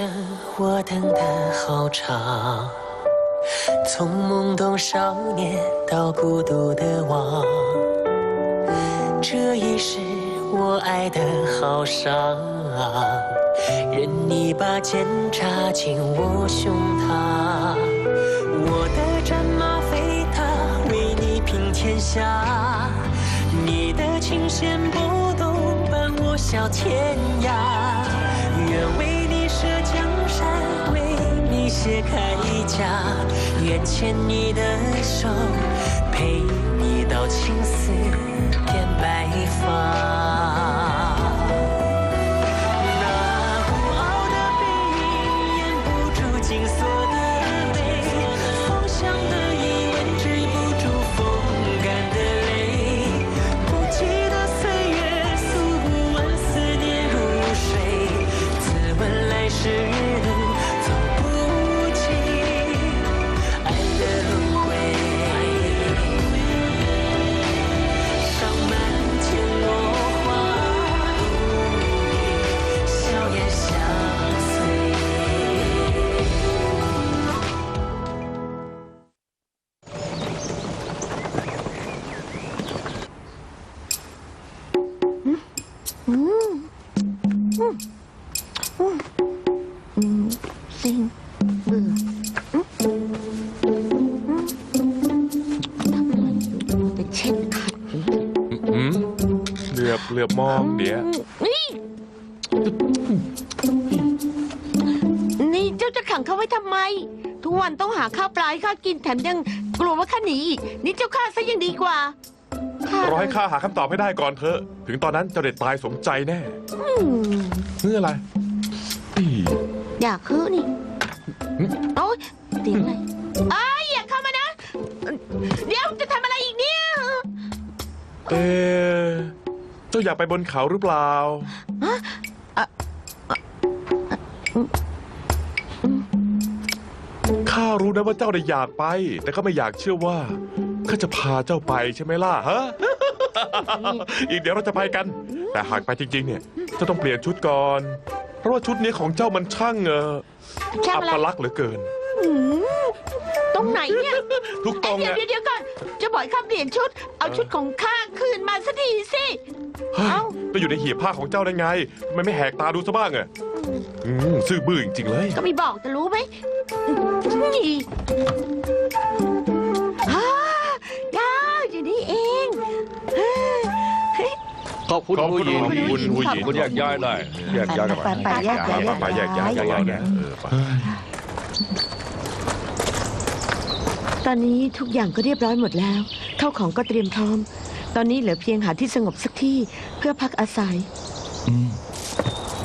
生我等的好长，从懵懂少年到孤独的王，这一世我爱的好伤，任你把剑插进我胸膛，我的战马飞踏，为你平天下，你的琴弦拨动，伴我笑天涯。愿为这江山，为你卸铠甲，愿牵你的手，陪你到青丝变白发。 มองเดี๋ยว นี่นี่เจ้าจะขังเขาไว้ทำไม ทุกวันต้องหาข้าวปลาให้ข้ากินแถมยังกลัวว่าข้าหนีอีกนี่เจ้าข้าซะยังดีกว่าข้ารอให้ข้าหาคำตอบให้ได้ก่อนเถอะ ถึงตอนนั้นเจ้าเด็ดตายสมใจแน่อืมเพื่ออะไรอีอยากคือนี่โอ๊ยเสียงอะไรอ้ายอย่าเข้ามานะ เดี๋ยวจะทำอะไรอีกเนี่ย เอ๊ะ เจ้าอยากไปบนเขาหรือเปล่า ข้ารู้นะว่าเจ้าได้อยากไป แต่ก็ไม่อยากเชื่อว่าข้าจะพาเจ้าไปใช่ไหมล่ะฮะ อีกเดี๋ยวเราจะไปกัน แต่หากไปจริง ๆ เนี่ยเจ้าต้องเปลี่ยนชุดก่อน เพราะว่าชุดนี้ของเจ้ามันช่างเออช่างอัอะไรปลักษณ์เหลือเกินอืมตรงไหนเนี่ย ทุกตรงเดี๋ยวเนี่ยเดี๋ยวเดี๋ยวก่อนจะ บอกให้ข้าเปลี่ยนชุด เอาชุดของข้าคืนมาสักทีสิ เฮ้ยเอ้าก็อยู่ในหีบผ้าของเจ้าได้ไงทำไมไม่แหกตาดูซะบ้างอะอืมซื่อบื้อจริงๆเลย ก็ไม่บอกจะรู้ไหมนี่ฮ่าก้าวอยู่นี่เองเฮ้ยขอบคุณขอบผู้คุณหญิงขอบคุณผู้หญิง คุณแยกย้ายได้แยกย้ายกันไป ไปแยกย้าย ไปแยกย้ายกันแล้วนะเออไป ตอนนี้ทุกอย่างก็เรียบร้อยหมดแล้ว เข้าของก็เตรียมพร้อม ตอนนี้เหลือเพียงหาที่สงบสักที่เพื่อพักอาศัย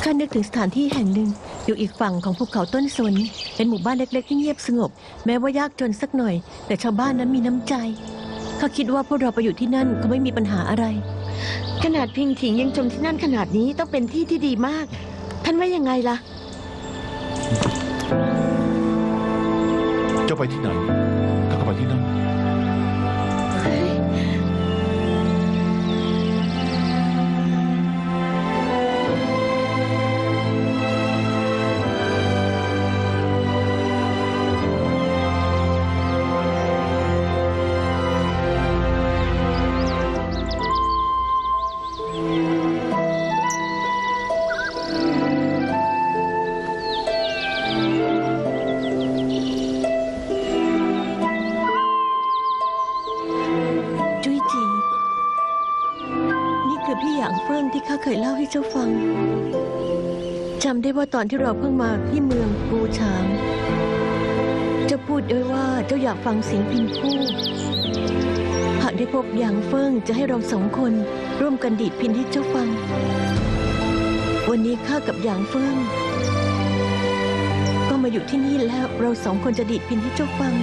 ข้านึกถึงสถานที่แห่งหนึ่ง อยู่อีกฝั่งของภูเขาต้นสน เป็นหมู่บ้านเล็ก ๆ ที่เงียบสงบ แม้ว่ายากจนสักหน่อย แต่ชาวบ้านนั้นมีน้ำใจข้าคิดว่าพวกเราไปอยู่ที่นั่นก็ไม่มีปัญหาอะไร ขนาดพิงถิงยังชมที่นั่นขนาดนี้ต้องเป็นที่ที่ดีมาก ท่านว่ายังไงล่ะเจ้าไปที่ไหน เคยเล่าให้เจ้าฟังจำได้ว่าตอนที่เราเพิ่งมาที่เมืองปูฉางเจ้าพูดด้วยว่าเจ้าอยากฟังเสียงพินคู่หากได้พบหยางเฟิ่งจะให้เราสองคนร่วมกันดีดพินให้เจ้าฟัง วันนี้ข้ากับหยางเฟิ่งก็มาอยู่ที่นี่แล้วเราสองคนจะดีดพินให้เจ้าฟัง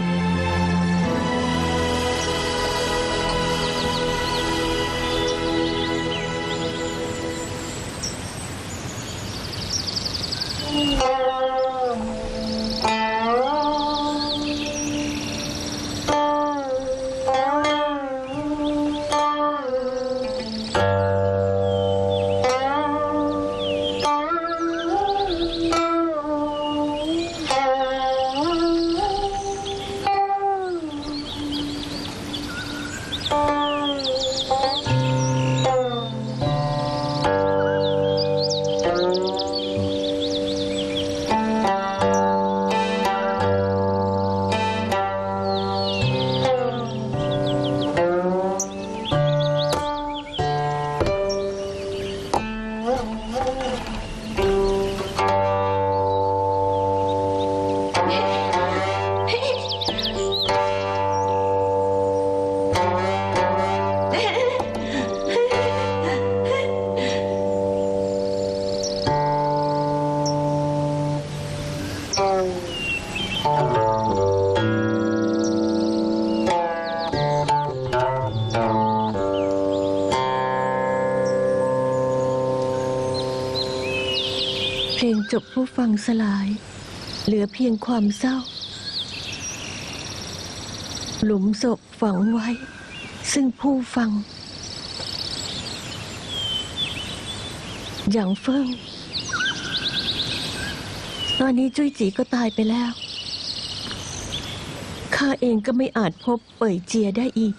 งสลาย เหลือเพียงความเศร้า หลุมศพฝังไว้ ซึ่งผู้ฟัง อย่างเฟิ่งตอนนี้จุ้ยจีก็ตายไปแล้ว ข้าเองก็ไม่อาจพบเป่ยเจียได้อีก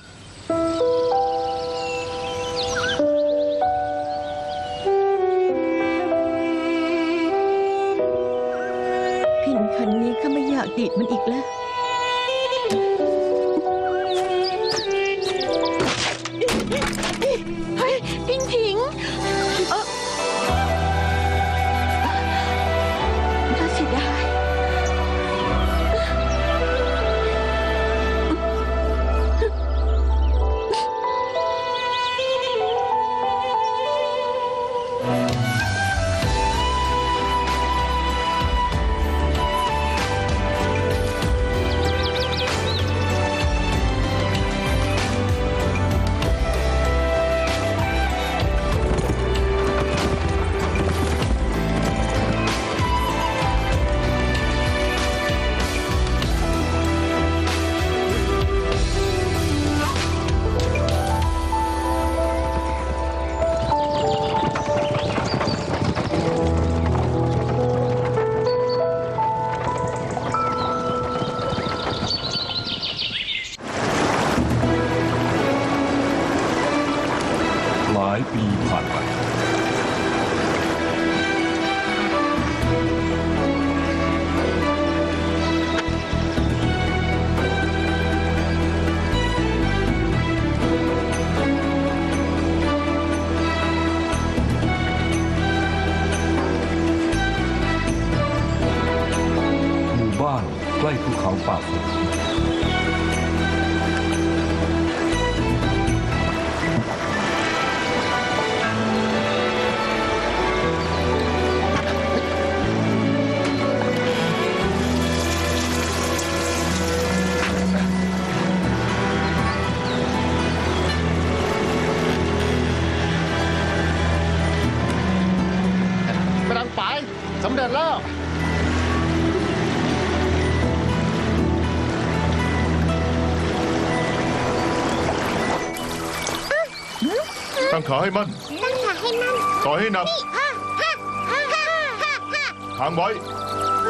ผ่านไปหมู่บ้านใกล้ภูเขาป่าฝนำเร็จแล้วตั้งขาให้มั่น ตั้งขาให้มั่นต่อยให้หนักฮ่าฮ่าฮ่าฮ่าฮ่าฮ่าทางไว้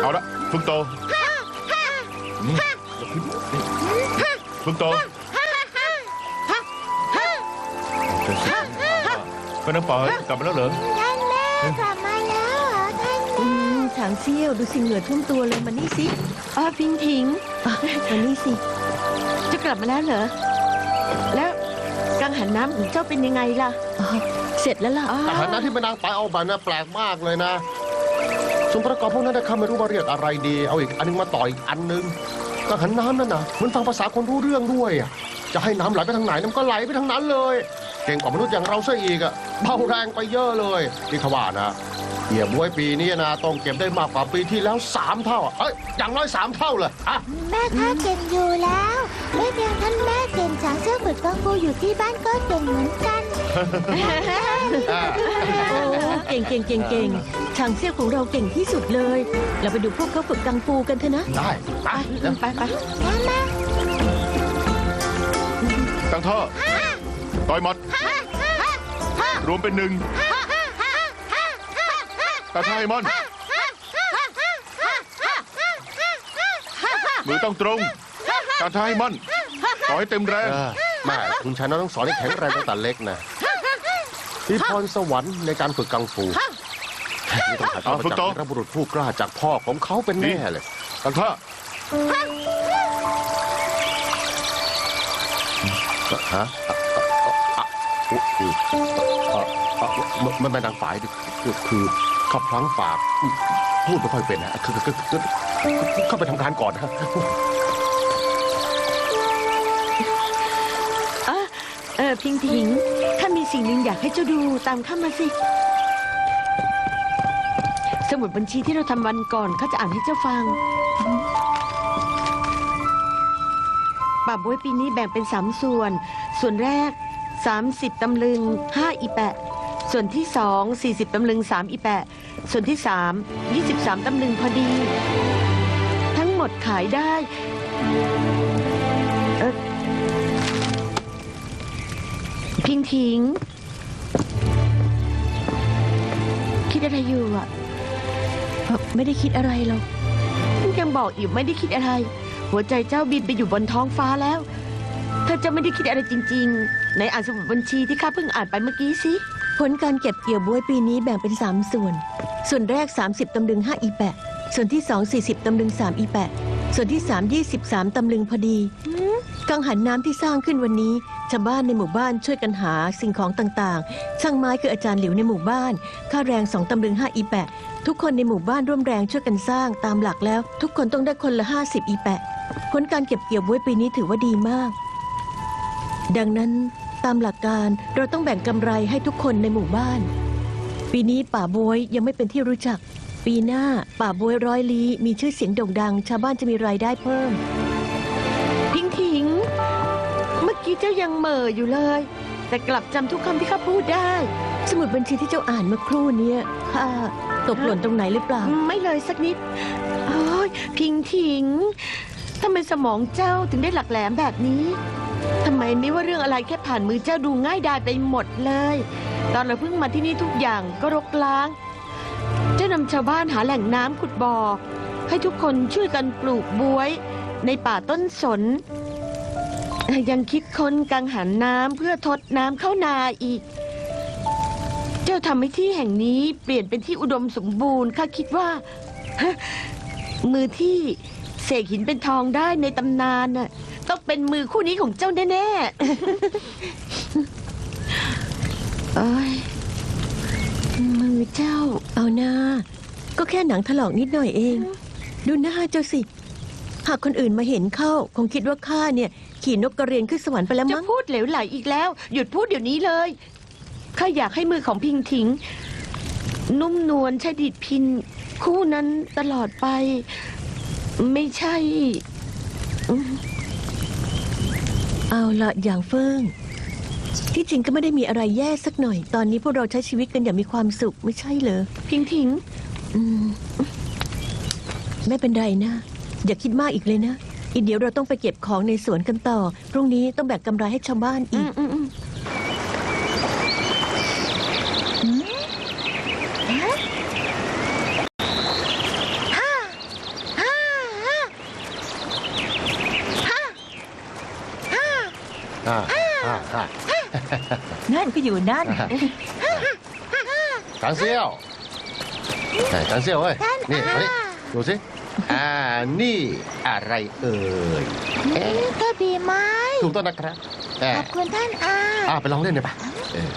เอาละฝึกโตฝึกโตก็น้ำป๋ากลับมาแล้วเหรอท่านแม่กลับมาแล้วเหรอท่าน อืมฉางเซี่ยว ดูสิเหงื่อท่วมตัวเลยมานี่สิเออพิงผิงอะมานี่สิ จะกลับมาแล้วเหรอ แล้วกังหันน้ำของเจ้าเป็นยังไงล่ะอ๋อเสร็จแล้วล่ะอ๋ออาหารนั้นที่แม่นางไปเอามานะแปลกมากเลยนะส่วนประกอบพวกนั้นนะข้าไม่รู้ว่าเรียกอะไรดี เอาอีกอันนึงมาต่ออีกอันนึงกังหันน้ำนั่นนะมันฟังภาษาคนรู้เรื่องด้วยอะจะให้น้ำไหลไปทางไหนน้ำก็ไหลไปทางนั้นเลย เก่งกว่ามนุษย์อย่างเราซะอีกอะเบาแรงไปเยอะเลยนี่ขว่านะ เหี่ยบวยปีนี้นะต้องเก็บได้มากกว่าปีที่แล้วสามเท่าอะเอ้ยอย่างน้อยสามเท่าเลยอะแม่ข้าเก่งอยู่แล้วไม่เพียงท่านแม่เก่งฉางเชื่อฝึกกังฟูอยู่ที่บ้านก็เก่งเหมือนกันอ่าโอ้เก่งเก่งเก่งเก่งฉางเซี่ยวของเราเก่งที่สุดเลย เราไปดูพวกเขาฝึกกังฟูกันเถอะนะ ได้ไปไปไปไปแม่แม่ตั้งท่าต่อยหมัด รวมเป็นหนึ่งกระ ทายมันมือต้องตรงการท้ายมันต่อให้เต็มแรงเออแม่คุณชายน้อยต้องสอนให้แข็งแรงตั้งแต่เล็กนะมีพรสวรรค์ในการฝึกกังฟูนี่ต้องถ่ายทอดมาจากวีรบุรุษผู้กล้าจากพ่อของเขาเป็นแน่เลยตั้งท่าฮะอุ๊ยไม่ไม่ไม่นางฝ่ายดิคือข้าพลั้งปาก พูดไม่ค่อยเป็นนะคือคือคือเข้าไปทำการก่อนนะเออพิงพิงข้ามีสิ่งหนึ่งอยากให้เจ้าดูตามข้ามาสิ สมุดบัญชีที่เราทำวันก่อนเขาจะอ่านให้เจ้าฟังป่าบวยปีนี้แบ่งเป็นสามส่วน ส่วนแรก 30 ตำลึง 5 อีแปะ ส่วนที่สอง40ตำลึง3อีแปะ ส่วนที่สาม23ตำลึงพอดี ทั้งหมดขายได้เออพิงทิง คิดอะไรอยู่อะ เอ่อไม่ได้คิดอะไรหรอก ยังบอกอีกไม่ได้คิดอะไร หัวใจเจ้าบินไปอยู่บนท้องฟ้าแล้วถ้าเจะไม่ได้คิดอะไรจริงๆไหนอ่านสมุดบัญชีที่ข้าเพิ่งอ่านไปเมื่อกี้สิ ผลการเก็บเกี่ยวบวยปีนี้แบ่งเป็น 3 ส่วน ส่วนแรก 30 ตำลึง 5 อีแปะ ส่วนที่ 2 40 ตำลึง 3 อีแปะ ส่วนที่ 3 23 ตำลึงพอดี กังหันน้ำที่สร้างขึ้นวันนี้ ชาวบ้านในหมู่บ้านช่วยกันหาสิ่งของต่างๆ ช่างไม้คืออาจารย์หลิวในหมู่บ้าน ค่าแรง 2 ตำลึง 5 อีแปะ ทุกคนในหมู่บ้านร่วมแรงช่วยกันสร้างตามหลักแล้ว ทุกคนต้องได้คนละ 50 อีแปะ ผลการเก็บเกี่ยวบวยปีนี้ถือว่าดีมาก ดังนั้น ตามหลักการเราต้องแบ่งกำไรให้ทุกคนในหมู่บ้าน ปีนี้ป่าบวยยังไม่เป็นที่รู้จัก ปีหน้าป่าบวยร้อยลี้มีชื่อเสียงโด่งดัง ชาวบ้านจะมีรายได้เพิ่ม พิงทิง เมื่อกี้เจ้ายังเหม่ออยู่เลย แต่กลับจำทุกคำที่ข้าพูดได้ สมุดบัญชีที่เจ้าอ่านเมื่อครู่เนี้ยข้าตกหล่นตรงไหนหรือเปล่า ไม่เลยสักนิดโอ้ยพิงทิงทำไมสมองเจ้าถึงได้หลักแหลมแบบนี้ ทำไมไม่ว่าเรื่องอะไรแค่ผ่านมือเจ้าดูง่ายดายไปหมดเลย ตอนเราเพิ่งมาที่นี่ทุกอย่างก็รกล้าง เจ้านำชาวบ้านหาแหล่งน้ำขุดบ่อ ให้ทุกคนช่วยกันปลูกบวย ในป่าต้นสน ยังคิดค้นกังหันน้ำเพื่อทดน้ำเข้านาอีก เจ้าทำให้ที่แห่งนี้เปลี่ยนเป็นที่อุดมสมบูรณ์ข้าคิดว่า มือที่เสกหินเป็นทองได้ในตำนานน่ะ ต้องเป็นมือคู่นี้ของเจ้าแน่ๆ เอ้ยมือเจ้า เอาหน้า ก็แค่หนังถลอกนิดหน่อยเอง ดูหน้าเจ้าสิ หากคนอื่นมาเห็นเข้า คงคิดว่าข้าเนี่ย ขี่นกกระเรียนขึ้นสวรรค์ไปแล้วจะมั้งพูดเหลวไหลอีกแล้ว หยุดพูดเดี๋ยวนี้เลยข้าอยากให้มือของพิงถิง นุ่มนวลใช่ดิดพิน คู่นั้นตลอดไป ไม่ใช่ เอาละอย่างเฟิงที่จริงก็ไม่ได้มีอะไรแย่สักหน่อย ตอนนี้พวกเราใช้ชีวิตกันอย่างมีความสุขไม่ใช่เหรอพิงถิงอืมไม่เป็นไรนะ อย่าคิดมากอีกเลยนะ อีกเดี๋ยวเราต้องไปเก็บของในสวนกันต่อ พรุ่งนี้ต้องแบ่งกำไรให้ชาวบ้านอือีมก อืมอืม อ่าอ่าอ่า นั่นก็อยู่นั่น จางเซี่ยวไหนจางเซี่ยวเว้ยท่านนี่มานี่อาดูสิ อ่า นี่อะไรเอ่ยนี่ก็บีไม้ถูกต้องนะครับแอขอบคุณท่านอาอ่าไปลองเล่นเลยปะเออ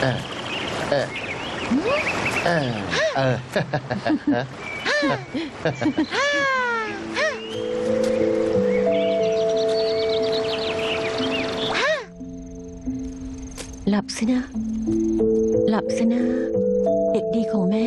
เออเออเออเออ หลับสินะ หลับสินะ เด็กดีของแม่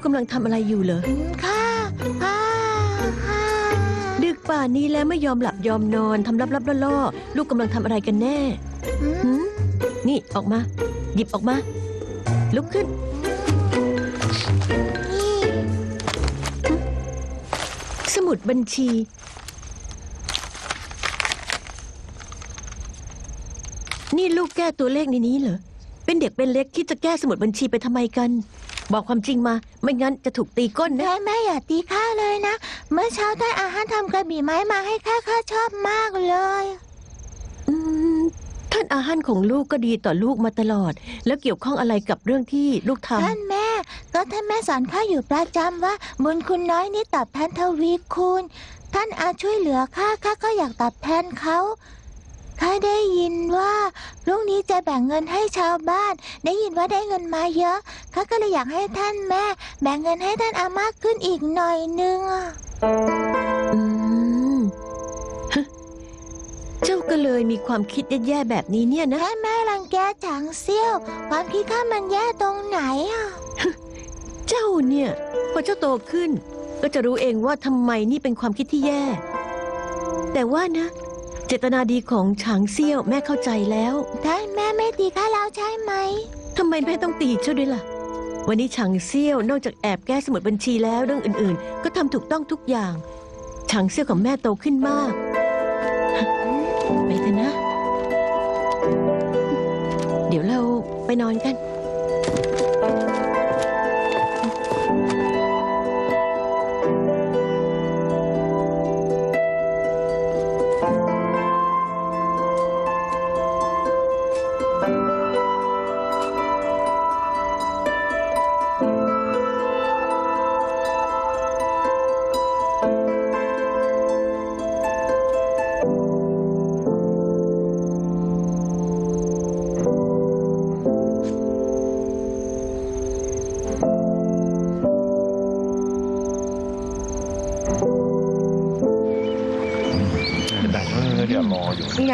กกำลังทำอะไรอยู่เหรอ ค่ะค่ะค่ะดึกป่านนี้แล้วไม่ยอมหลับยอมนอนทำลับๆล่อๆลูกกำลังทำอะไรกันแน่อืม หืมนี่ออกมา หยิบออกมา ลุกขึ้นนี่สมุดบัญชี นี่ลูกแก้ตัวเลขในนี้เหรอ เป็นเด็กเป็นเล็กที่จะแก้สมุดบัญชีไปทำไมกัน บอกความจริงมา ไม่งั้นจะถูกตีก้นนะท่านแม่อย่าตีข้าเลยนะ เมื่อเช้าท่านอาหารทำกระบี่ไม้มาให้ข้าข้าชอบมากเลย อืม ท่านอาหันของลูกก็ดีต่อลูกมาตลอด แล้วเกี่ยวข้องอะไรกับเรื่องที่ลูกทท่านแม่ ก็ท่านแม่สอนข้าอยู่ประจำว่า บุญคุณน้อยนิดตอบแทนทวีคูณ ท่านอาช่วยเหลือข้าข้าก็อยากตอบแทนเขา ข้าได้ยินว่าพรุ่งนี้จะแบ่งเงินให้ชาวบ้าน ได้ยินว่าได้เงินมาเยอะข้าก็เลยอยากให้ท่านแม่ แบ่งเงินให้ท่านอามากขึ้นอีกหน่อยนึงอะำอืมฮะเจ้าก็เลยมีความคิดแย่ๆแบบนี้เนี่ยนะ ท่านแม่รังแกจังเซี่ยว ความคิดข้ามันแย่ตรงไหนอะเจ้าเนี่ย พอเจ้าโตขึ้น ก็จะรู้เองว่าทำไมนี่เป็นความคิดที่แย่ แต่ว่านะ เจตนาดีของฉางเซี่ยวแม่เข้าใจแล้วท่านแม่ไม่ตีข้าแล้วใช่ไหม ทำไมแม่ต้องตีเจ้าด้วยล่ะ วันนี้ฉางเซี่ยวนอกจากแอบแก้สมุดบัญชีแล้วเรื่องอื่นๆ ก็ทำถูกต้องทุกอย่างฉางเซี่ยวของแม่โตขึ้นมากไปเถอะนะ เดี๋ยวเราไปนอนกัน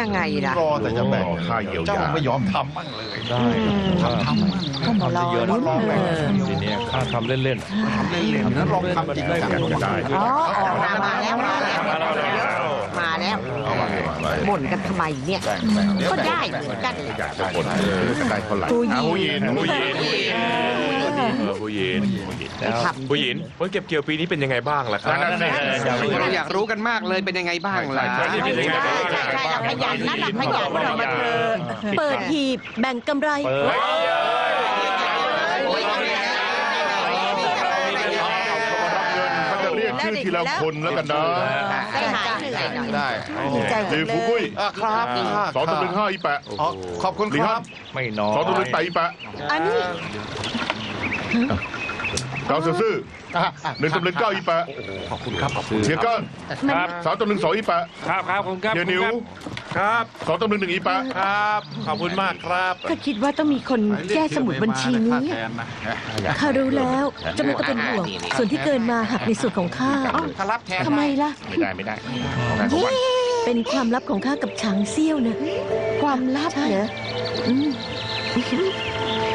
ยังไงล่ะ รอแต่จะแบ่งค่าเยียวยา เจ้าไม่ยอมทำมั่งเลย ได้ทำทำก็มารอเยอะลุ้นลองแบ่งเออทีนี้ค่าทำเล่นทำเล่นๆนั้นลองทำจริงจังก็ได้อ๋อออกมามาแล้วมาแล้วมาแล้วมาแล้วเอาไว้ไว้บ่นกันทำไมเนี่ยแบ่งแบ่งเดี๋ยวก็แบ่งได้เหมือนกันอยากจะบ่นเออจะได้เท่าไหร่ผู้หญิงผู้หญิงผู้หญิง เออผู้หญิงๆแล้วผู้หญิงผลเก็บเกี่ยวปีนี้เป็นยังไงบ้างล่ะครับเราอยากรู้กันมากเลยเป็นยังไงบ้างล่ะใช่ใช่ใช่ใช่ใช่ เราขยันนะเราขยันเรามาเถอะเปิดหีบแบ่งกำไรเปิดเขาจะเรียกชื่อทีละคนแล้วกันนะได้หายเหนื่อยหน่อยได้ดีใจดีฟูกุ้ยครับสองตำลึงห้าอีแปะขอบคุณลีคฮัรันบไม่น้อยสองตำลึงแปะอีแปะอันนี้ดาว เสือซื่อหนึ่งตำลึงเก้าอีแปะขอบคุณครับขอบคุณเทียเกิ้ลครับสามตำลึงสองอีแปะครับครับผมครับเทียนิ้วครับสองตำลึงหนึ่งอีแปะครับขอบคุณมากครับ ก็คิดว่าต้องมีคนแก้สมุดบัญชีนี้ข้ารู้แล้วเจะไม่ต้องเป็นห่วงส่วนที่เกินมาหักในส่วนของข้าถ้ารับแทนทำไมล่ะไม่ได้ไม่ได้เอาไงของมันเป็นความลับของข้ากับฉางเซี่ยวนะความลับเหรออืมอ่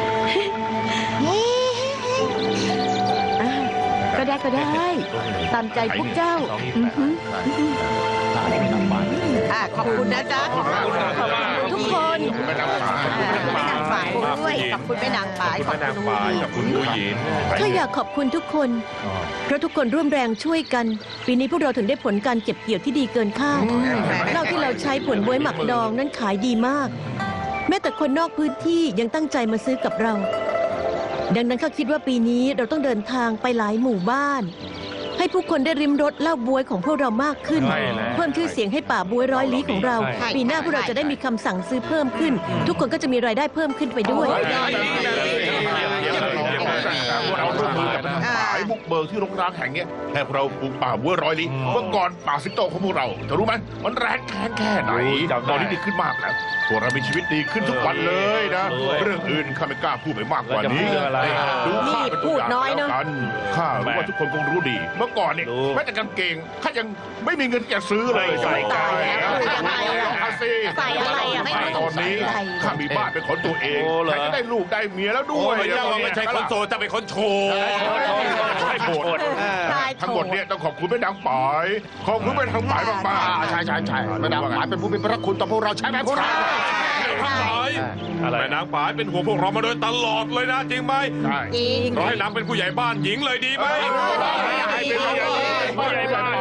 ก็ได้ก็ได้ ตามใจพวกเจ้าอือหืออะขอบคุณนะจ๊ะขอบคุณทุกคนแม่นางฟ้าแม่นางฝ่ายด้วยขอบคุณแม่นางฝ่ายขอบคุณแม่นางฟ้ายกับคุณผู้หญิงข้าอยากขอบคุณทุกคน เพราะทุกคนร่วมแรงช่วยกัน ปีนี้พวกเราถึงได้ผลการเก็บเกี่ยวที่ดีเกินคาดเหล้าที่เราใช้ผลบวยหมักดองนั้นขายดีมาก แม้แต่คนนอกพื้นที่ยังตั้งใจมาซื้อกับเรา ดังนั้นข้าคิดว่าปีนี้เราต้องเดินทางไปหลายหมู่บ้าน ให้ผู้คนได้ริมรสเหล้าบวยของพวกเรามากขึ้น ใช่แล้ว เพิ่มชื่อเสียงให้ป่าบวยร้อยลี้ของเรา ใช่ปีหน้าพวกเราจะได้มีคำสั่งซื้อเพิ่มขึ้น ทุกคนก็จะมีรายได้เพิ่มขึ้นไปด้วยเราร่วมมือกับสายบุ กเบิกที่โรงร้างแห่งเนี้ยให้พวกเราปลูกป่าบัวร้อยลี้เมื่อก่อนป่าสิงโตของพวกเราจะรู้ไหมมันแรงแค้นแค่ไหนตอนนี้ดีขึ้นมากแล้วพวกเรามีชีวิตดีขึ้นทุกวันเลยนะ เรื่องอื่นข้าไม่กล้าพูดไปมากกว่านี้ดูข้าเป็นตัวอย่างแล้วกันข้ารู้ว่าทุกคนคงรู้ดี เมื่อก่อนเนี่ยแม้แต่กางเกงข้ายังไม่มีเงินจะซื้อเลยใส่ตายแล้วเอาสิใส่อะไรอะไม่ได้ตอนนี้ข้ามีบ้านเป็นของตัวเองโอ้เหรอแต่จะได้ลูกได้เมียแล้วด้วยไม่ใช่คนโสดจะเป็นคนโชว์ให้โบสถ์ทั้งหมดเนี่ยต้องขอบคุณแม่นางป๋ายขอบคุณแม่นางป๋ายมากๆ ใช่ใช่ใช่แม่นางฝ่ายเป็นผู้มีพระคุณต่อพวกเราใช่ไหมพวกเราแม่นางป๋ายเป็นห่วงพวกเรามาโดยตลอดเลยนะจริงไหมใช่ จริงเราให้นางเป็นผู้ใหญ่บ้านหญิงเลยดีไหมให้เป็นผู้ใหญ่บ้าน